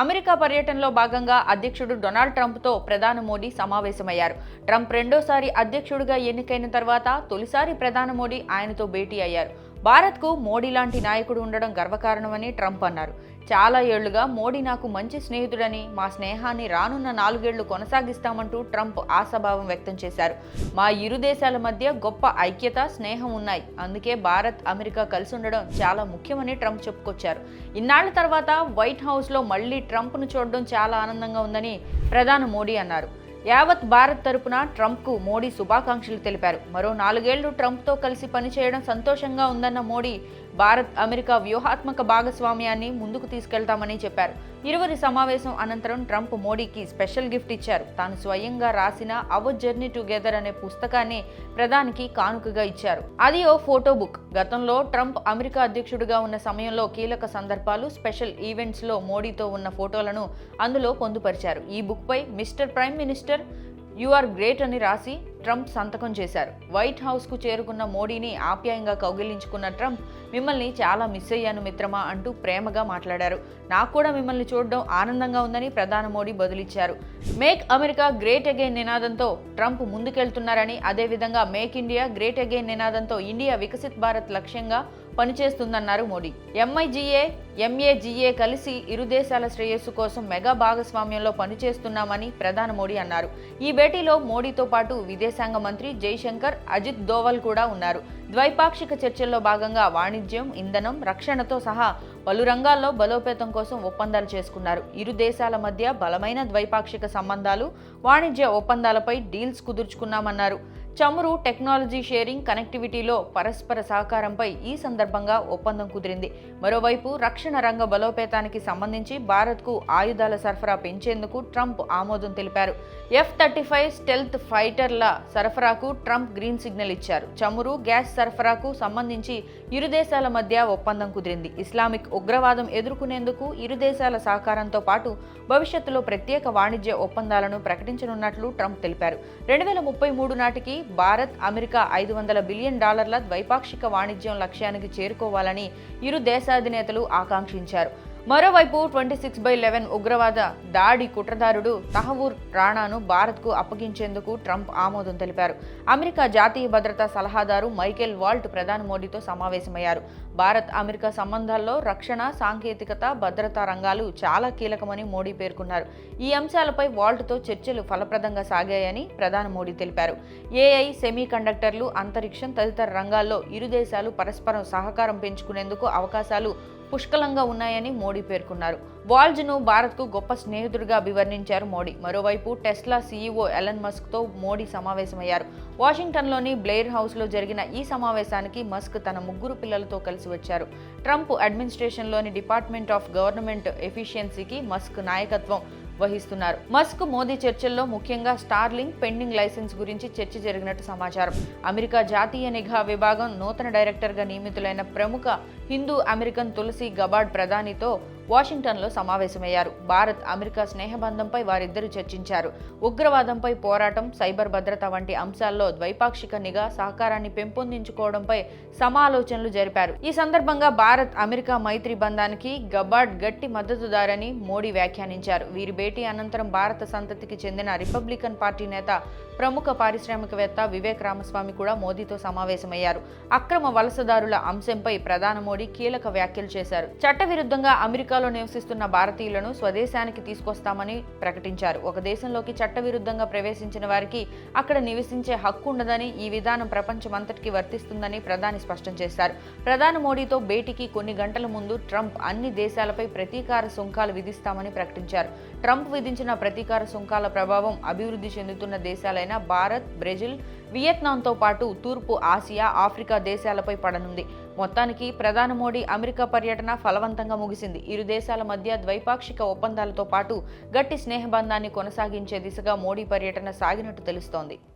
America పర్యటనలో భాగంగా అధ్యక్షుడు డొనాల్డ్ ట్రంప్తో ప్రధాని మోడీ సమావేశమయ్యారు. ట్రంప్ రెండోసారి అధ్యక్షుడిగా ఎన్నికైన తర్వాత తొలిసారి ప్రధాని మోడీ ఆయనతో భేటీ అయ్యారు. భారత్కు మోడీ లాంటి నాయకుడు ఉండడం గర్వకారణమని ట్రంప్ అన్నారు. చాలా ఏళ్ళుగా మోడీ నాకు మంచి స్నేహితుడని మా స్నేహాన్ని రానున్న నాలుగేళ్ళు కొనసాగిస్తామంటూ ట్రంప్ ఆశాభావం వ్యక్తం చేశారు. మా ఇరు దేశాల మధ్య గొప్ప ఐక్యత స్నేహం ఉన్నాయి. అందుకే భారత్ అమెరికా కలిసి ఉండడం చాలా ముఖ్యమని ట్రంప్ చెప్పుకొచ్చారు. ఇన్నాళ్ళ తర్వాత వైట్ హౌస్లో మళ్ళీ ట్రంప్ను చూడడం చాలా ఆనందంగా ఉందని ప్రధాని మోడీ అన్నారు. యావత్ భారత్ తరపున ట్రంప్కు మోడీ శుభాకాంక్షలు తెలిపారు. మరో నాలుగేళ్ళు ట్రంప్తో కలిసి పనిచేయడం సంతోషంగా ఉందన్న మోడీ భారత్ అమెరికా వ్యూహాత్మక భాగస్వామ్యాన్ని ముందుకు తీసుకెళ్తామని చెప్పారు. ఇరువురి సమావేశం అనంతరం ట్రంప్ మోడీకి స్పెషల్ గిఫ్ట్ ఇచ్చారు. తాను స్వయంగా రాసిన అవర్ జర్నీ టుగెదర్ అనే పుస్తకాన్ని ప్రధానికి కానుకగా ఇచ్చారు. అది ఓ ఫోటో బుక్. గతంలో ట్రంప్ అమెరికా అధ్యక్షుడిగా ఉన్న సమయంలో కీలక సందర్భాలు స్పెషల్ ఈవెంట్స్లో మోడీతో ఉన్న ఫోటోలను అందులో పొందుపరిచారు. ఈ బుక్పై mister prime minister you are great అని రాసి ట్రంప్ సంతకం చేశారు. వైట్ హౌస్కు చేరుకున్న మోడీని ఆప్యాయంగా కౌగిలించుకున్న ట్రంప్ మిమ్మల్ని చాలా మిస్ అయ్యాను మిత్రమా అంటూ ప్రేమగా మాట్లాడారు. నాకు కూడా మిమ్మల్ని చూడడం ఆనందంగా ఉందని ప్రధాని మోడీ బదులిచ్చారు. మేక్ అమెరికా గ్రేట్ అగైన్ నినాదంతో ట్రంప్ ముందుకెళ్తున్నారని అదేవిధంగా మేక్ ఇండియా గ్రేట్ అగైన్ నినాదంతో ఇండియా వికసిత్ భారత్ లక్ష్యంగా పనిచేస్తుందన్నారు మోడీ. ఎంఐజీఏ ఎంఏజీఏ కలిసి ఇరు దేశాల శ్రేయస్సు కోసం మెగా భాగస్వామ్యంలో పనిచేస్తున్నామని ప్రధాని మోడీ అన్నారు. ఈ భేటీలో మోడీతో పాటు విదేశాంగ మంత్రి జైశంకర్ అజిత్ దోవల్ కూడా ఉన్నారు. ద్వైపాక్షిక చర్చల్లో భాగంగా వాణిజ్యం ఇంధనం రక్షణతో సహా పలు రంగాల్లో బలోపేతం కోసం ఒప్పందాలు చేసుకున్నారు. ఇరు దేశాల మధ్య బలమైన ద్వైపాక్షిక సంబంధాలు వాణిజ్య ఒప్పందాలపై డీల్స్ కుదుర్చుకున్నామన్నారు. చమురు టెక్నాలజీ షేరింగ్ కనెక్టివిటీలో పరస్పర సహకారంపై ఈ సందర్భంగా ఒప్పందం కుదిరింది. మరోవైపు రక్షణ రంగ బలోపేతానికి సంబంధించి భారత్కు ఆయుధాల సరఫరా పెంచేందుకు ట్రంప్ ఆమోదం తెలిపారు. ఎఫ్ థర్టీ ఫైవ్ స్టెల్త్ ఫైటర్ల సరఫరాకు ట్రంప్ గ్రీన్ సిగ్నల్ ఇచ్చారు. చమురు గ్యాస్ సరఫరాకు సంబంధించి ఇరు దేశాల మధ్య ఒప్పందం కుదిరింది. ఇస్లామిక్ ఉగ్రవాదం ఎదుర్కొనేందుకు ఇరు దేశాల సహకారంతో పాటు భవిష్యత్తులో ప్రత్యేక వాణిజ్య ఒప్పందాలను ప్రకటించనున్నట్లు ట్రంప్ తెలిపారు. రెండు వేల ముప్పై మూడు నాటికి భారత్ అమెరికా ఐదు వందల బిలియన్ డాలర్ల ద్వైపాక్షిక వాణిజ్యం లక్ష్యానికి చేరుకోవాలని ఇరు దేశాధినేతలు ఆకాంక్షించారు. మరోవైపు ట్వంటీ సిక్స్ బై లెవెన్ ఉగ్రవాద దాడి కుట్రదారుడు తహవూర్ రాణాను భారత్కు అప్పగించేందుకు ట్రంప్ ఆమోదం తెలిపారు. అమెరికా జాతీయ భద్రతా సలహాదారు మైకేల్ వాల్ట్ ప్రధాని మోడీతో సమావేశమయ్యారు. భారత్ అమెరికా సంబంధాల్లో రక్షణ సాంకేతికత భద్రతా రంగాలు చాలా కీలకమని మోడీ పేర్కొన్నారు. ఈ అంశాలపై వాల్ట్తో చర్చలు ఫలప్రదంగా సాగాయని ప్రధాని మోడీ తెలిపారు. ఏఐ సెమీ కండక్టర్లు అంతరిక్షం తదితర రంగాల్లో ఇరు దేశాలు పరస్పరం సహకారం పెంచుకునేందుకు అవకాశాలు పుష్కలంగా ఉన్నాయని మోడీ పేర్కొన్నారు. వాల్జ్ను భారత్కు గొప్ప స్నేహితుడిగా అభివర్ణించారు మోడీ. మరోవైపు టెస్లా సీఈఓ ఎలన్ మస్క్తో మోడీ సమావేశమయ్యారు. వాషింగ్టన్లోని బ్లెయిర్ హౌస్లో జరిగిన ఈ సమావేశానికి మస్క్ తన ముగ్గురు పిల్లలతో కలిసి వచ్చారు. ట్రంప్ అడ్మినిస్ట్రేషన్లోని డిపార్ట్మెంట్ ఆఫ్ గవర్నమెంట్ ఎఫిషియన్సీకి మస్క్ నాయకత్వం. వహిస్తున్నారు మస్క్ మోదీ చర్చల్లో ముఖ్యంగా స్టార్లింగ్ పెండింగ్ లైసెన్స్ గురించి చర్చ జరిగినట్టు సమాచారం. అమెరికా జాతీయ నిఘా విభాగం నూతన డైరెక్టర్గా నియమితులైన ప్రముఖ హిందూ అమెరికన్ తులసి గబాడ్ ప్రధానితో వాషింగ్టన్లో సమావేశమయ్యారు. భారత్ అమెరికా స్నేహబంధంపై వారిద్దరూ చర్చించారు. ఉగ్రవాదంపై పోరాటం సైబర్ భద్రత వంటి అంశాల్లో ద్వైపాక్షిక నిఘా సహకారాన్ని పెంపొందించుకోవడంపై సమాలోచనలు జరిపారు. ఈ సందర్భంగా భారత్ అమెరికా మైత్రి బంధానికి గబాడ్ గట్టి మద్దతుదారని మోడీ వ్యాఖ్యానించారు. వీరి భేటీ అనంతరం భారత సంతతికి చెందిన రిపబ్లికన్ పార్టీ నేత ప్రముఖ పారిశ్రామికవేత్త వివేక్ రామస్వామి కూడా మోదీతో సమావేశమయ్యారు. అక్రమ వలసదారుల అంశంపై ప్రధాని మోడీ కీలక వ్యాఖ్యలు చేశారు. చట్టవిరుద్ధంగా అమెరికాలో నివసిస్తున్న భారతీయులను స్వదేశానికి తీసుకొస్తామని ప్రకటించారు. ఒక దేశంలోకి చట్టవిరుద్ధంగా ప్రవేశించిన వారికి అక్కడ నివసించే హక్కు ఉండదని ఈ విధానం ప్రపంచమంతటికి వర్తిస్తుందని ప్రధాని స్పష్టం చేశారు. ప్రధాని మోడీతో భేటీకి కొన్ని గంటల ముందు ట్రంప్ అన్ని దేశాలపై ప్రతీకార సుంకాలు విధిస్తామని ప్రకటించారు. ట్రంప్ విధించిన ప్రతీకార సుంకాల ప్రభావం అభివృద్ధి చెందుతున్న దేశాలైన భారత్ బ్రెజిల్ వియత్నాంతో పాటు తూర్పు ఆసియా ఆఫ్రికా దేశాలపై పడనుంది. మొత్తానికి ప్రధాని మోడీ అమెరికా పర్యటన ఫలవంతంగా ముగిసింది. ఇరు దేశాల మధ్య ద్వైపాక్షిక ఒప్పందాలతో పాటు గట్టి స్నేహబంధాన్ని కొనసాగించే దిశగా మోడీ పర్యటన సాగినట్టు తెలుస్తోంది.